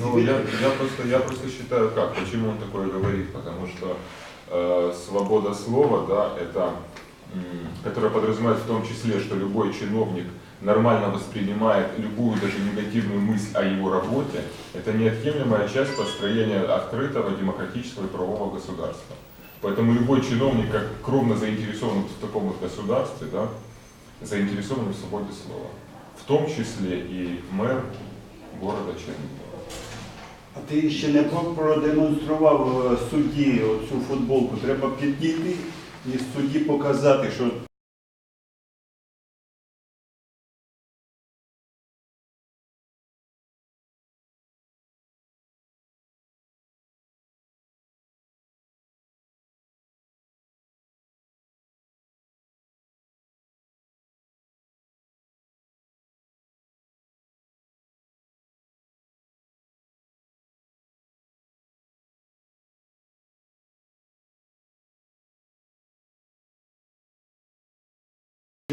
Ну, я, я, просто, я просто считаю как, почему он такое говорит, потому что э, свобода слова, да, это, м, которая подразумевает в том числе, что любой чиновник нормально воспринимает любую даже негативную мысль о его работе, это неотъемлемая часть построения открытого, демократического и правового государства. Поэтому любой чиновник, как кровно заинтересован в таком вот государстве, да, заинтересован в свободе слова. В том числе и мэр города Чернігова. А ти ще не про- продемонстрував е, судді оцю футболку. Треба підійти і судді показати, що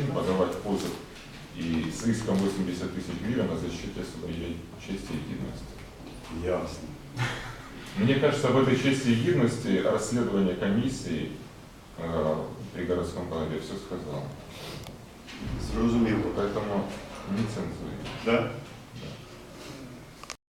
подавать позыв и с иском 80 тысяч гривен о защите своей чести и гидности. ясно. Мне кажется, в этой чести и гидности расследование комиссии э, при городском голове все сказал. Зрозуміло. Поэтому не цензуре. Да? Да.